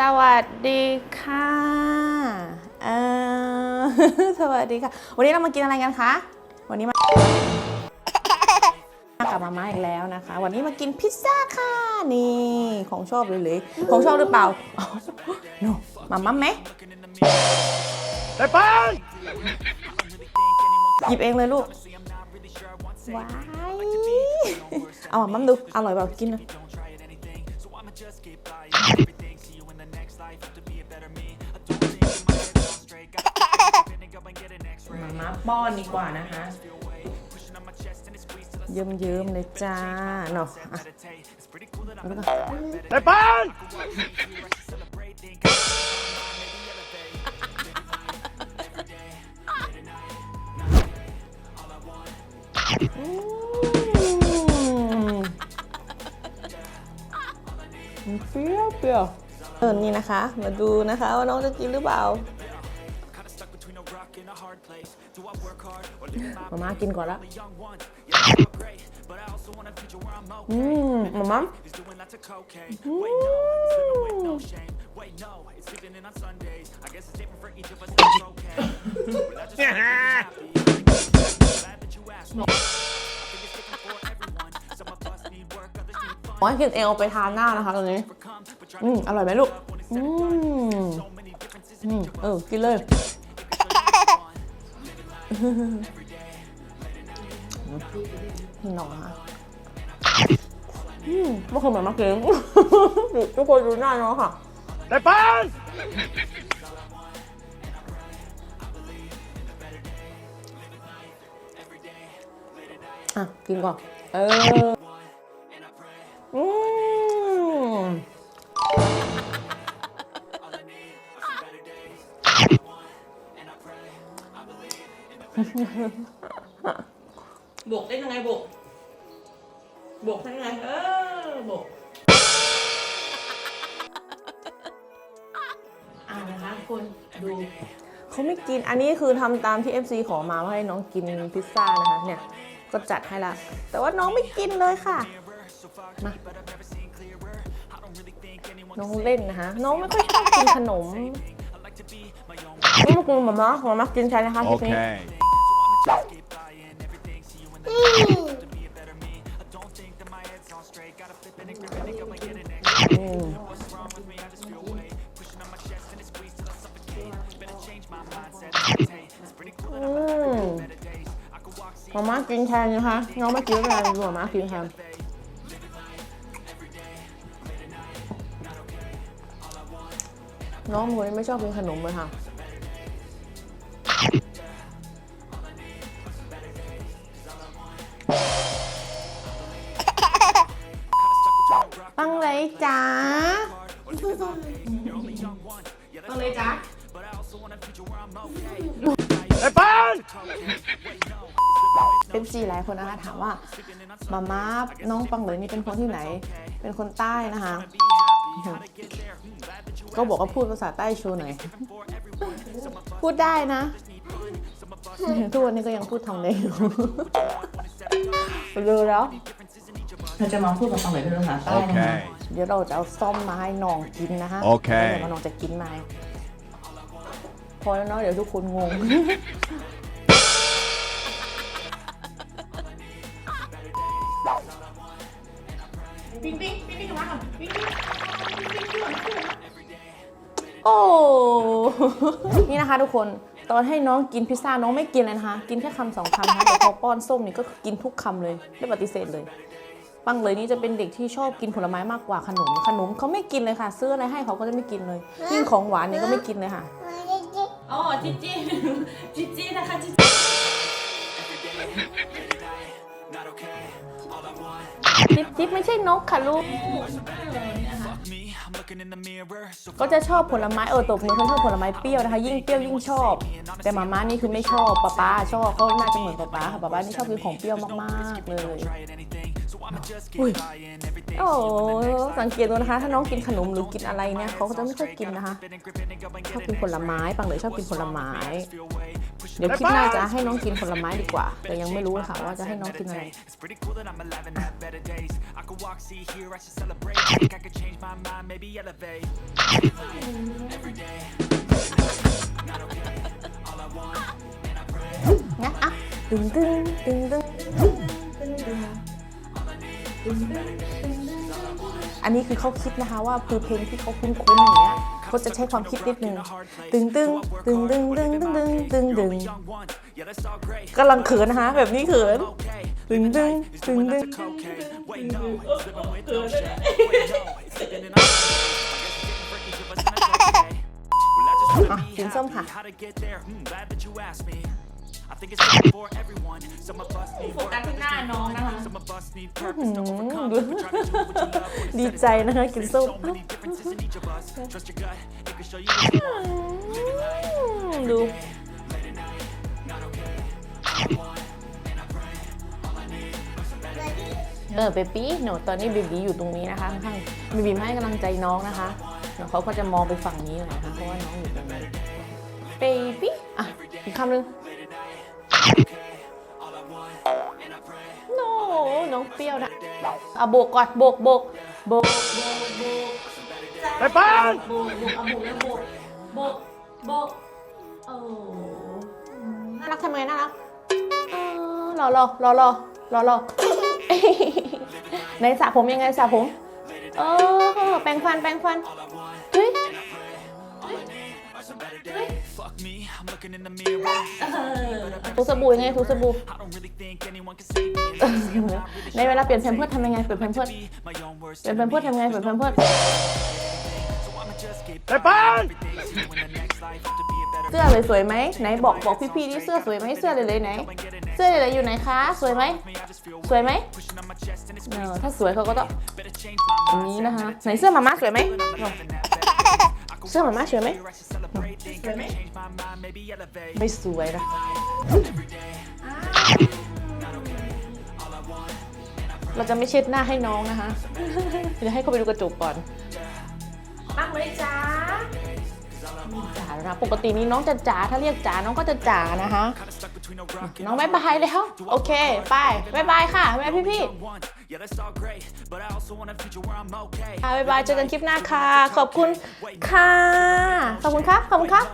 สวัสดีค่ะเออสวัสดีค่ะ วันนี้เรามากินอะไรกันคะ วันนี้มา กลับมาม่าอีกแล้วนะคะ วันนี้มากินพิซซ่าค่ะ นี่ของชอบเลยเลยของชอบหรือเปล่าโนมาม่าไหมไอ้ปังหยิบเองเลยลูก ว้าย เอามาม่าดู อร่อยเปล่ากินนะม ป้อนดีกว่านะคะเยิ้มๆเลยจ้าเนาะอะเอาดูก่อนไอ้ปังอืมมันเปรี้ยวเปรี้ยวเออนี่นะคะ มาดูนะคะว่าน้องจะกินหรือเปล่า มาม่ากินก่อนละอืมมาม่าอืมขอให้กินเองเอาไปทานหน้านะคะตอนนี้ อืม อร่อยไหมลูก อืม อืม เออ กินเลย หน่อค่ะอืมไม่เคยเหมือนมาเกงทุกคนดูหน้าน้องค่ะไอ้ปังอะ กินก่อน เออ อืม บกได้ยังไงบก บกได้ยังไง เออบกอ่านะคะคุณดู เขาไม่กิน อันนี้คือทำตามที่ FC ขอมาว่าให้น้องกินพิซซ่านะคะ เนี่ย ก็จัดให้ละ แต่ว่าน้องไม่กินเลยค่ะ มา น้องเล่นนะคะ น้องไม่ค่อยชอบกินขนมนี่มากินหมาม่าหมาม่ากินใช่นะคะทีนี้ Okay. มมหมาม่ากินแทนนะคะน้องไม่กินอะไรหมาม่ากินแทนน้องคนนี้ไม่ชอบกินขนมเลยค่ะ งเลยจ้าตั้งเลยจ้าไอ้ปังเป็นซีหลายคนนะคะถามว่ามาม่าน้องปังเหลยนี่เป็นคนที่ไหน เป็นคนใต้นะคะ ก็บอกว่าพูดภาษาใต้โชว์หน่อย พูดได้นะ ทุกวันนี้ก็ยังพูดทำเลยอยู่รู้แล้วเราจะมาพูดภาษาเหนือเป็นภาษาใต้นะคะโอ เคเดี๋ยวเราจะเอาซ่อมมาให้น้องกินนะคะโอเค แล้วเดี๋ยวน้องจะกินไหมพอแล้วเนาะเดี๋ยวทุกคนงงโอ้ นี่นะคะทุกคนตอนให้น้องกินพิซซ่าน้องไม่กินเลยนะคะ กินแค่คำสองคำนะคะแต่พอป้อนส้มนี่ก็กินทุกคำเลยไม่ปฏิเสธเลย ปังเลยนี่จะเป็นเด็กที่ชอบกินผลไม้มากกว่าขนม ขนมเขาไม่กินเลยค่ะ ซื้ออะไรให้เขาก็จะไม่กินเลยยิ่งของหวานเนี่ยก็ไม่กินเลยค่ะอ๋อจิจิจิจินะคะจิจิจิ๊บจิ๊บไม่ใช่นกค่ะลูก ก็จะชอบผลไม้เออตบมือเขาชอบผลไม้เปรี้ยวนะคะ ยิ่งเปรี้ยวยิ่งชอบ แต่มาม่านี่คือไม่ชอบป๊าป๊าชอบเขาน่าจะเหมือนป๊าป๊าค่ะป๊าป๊านี่ชอบกินของเปรี้ยวมากๆเลย อุ้ยโอ้สังเกตดูนะคะ ถ้าน้องกินขนมหรือกินอะไรเนี่ยเขาก็จะไม่ค่อยกินนะคะชอบกินผลไม้ปังเลยชอบกินผลไม้ เดี๋ยวคลิปหน้าจะให้น้องกินผลไม้ดีกว่า แต่ยังไม่รู้ค่ะว่าจะให้น้องกินอะไร It's pretty cool that I'm alive and have better days. I could walk, see, hear, I should celebrate. Think I could change my mind, maybe elevate. งั้นอะตึงตึงตึงตึงตึงตึง อันนี้คือเขาคิดนะคะว่าคือเพลงที่เขาคุ้นๆอย่างเงี้ยเขาจะใช้ความคิดนิดนึงตึงตึงตึงตึงตึงตึงตึงตึงตึงกำลังเขินนะคะแบบนี้เขินตึงตึงตึงตึงถึงส้มค่ะ happy. How to get there? Hmm, glad that you asked me. I think it's different for everyone. Some of us need โฟ work, กัสที่หน้าน้องนะคะ some of us need purpose to overcome. ดู We're trying to do what you love when it's ดี said ใจนะคะกินส้ม So many differences in each of us. Trust your gut, it can show you what you want. ดูเออเบบี้หนูตอนนี้เบบี้อยู่ตรงนี้นะคะข้างๆเบบี้มาให้กำลังใจน้องนะคะเดี๋ยวเขาก็จะมองไปฝั่งนี้หน่อยนะคะเพราะว่าน้องอยู่ตรงนี้เบบี้อะอีกคำหนึ่ง โน้น้องเปรี้ยวนะเอาโบกก่อนโบกโบกโบก Hey, Pan! โบกโบกเอาโบกแล้วโบกโบกโบกโอ้น่ารักทำไงน่ารักเออรอรอรอรอรอรอในสระผมยังไงสระผม เออแปรงฟันแปรงฟันเฮ้ย Fuck me, I'm looking in the mirror. ถูสบู่ยังไงถูสบู่ I don't really think anyone can save me. ในเวลาเปลี่ยนแพมเพิร์สทำยังไงเปลี่ยนแพมเพิร์ส My own worst เปลี่ยนแพมเพิร์สทำยังไงเปลี่ยนแพมเพิร์ส So I'ma just get Hey, Pan! everything to in the next life to be a better เสื้อเลยสวยไหมไหนบอกบอกพี่ๆดิเสื้อสวยไหมเสื้อเลยเลยไหน เสื้อเลยเลยอยู่ไหนคะ สวยไหม me. I just feel สวยไหม pushing on my chest and it's เออถ้าสวยเขาก็ต้อง better change my อย่างนี้นะคะไหนเสื้อมาม่าสวยไหม mind and have better เสื้อมาม่าสวยไหม ไม่สวยนะเราจะไม่เช็ดหน้าให้น้องนะคะ เดี๋ยวให้เขาไปดูกระจกก่อนปังเลยจ้าจ๋าแล้วนะปกตินี้น้องจะจ๋าถ้าเรียกจ๋าน้องก็จะจ๋านะคะ Kinda stuck between a rock and น้องบายบายเลยครับโอเคไปบายบายค่ะบายพี่พี่ one. Yeah, that's all great, but I also want a future where I'm okay. ๆค่ะบายบายเจอกันคลิปหน้าค่ะ ขอบคุณค่ะ ขอบคุณครับ ขอบคุณครับ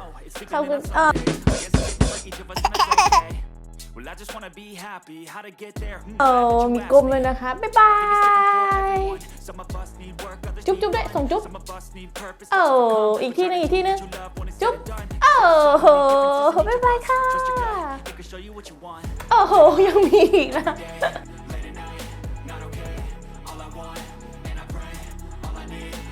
ขอบคุณเออ I guess it's different for each of us, and that's okay. Well, I just wanna be happy. How to get there? Hmm, เออมีกลมเลยนะคะบายบาย Some of us need work, others จุ๊บ need จุ๊บด้วยส่งจุ๊บ Some of us need purpose. เอออีกทีหนึงอีกทีหนึง Love when it's จุ๊บ said and done. โอ้โหบายบายค่ะ It can show you what you want. โอ้โห ยังมีอีกนะ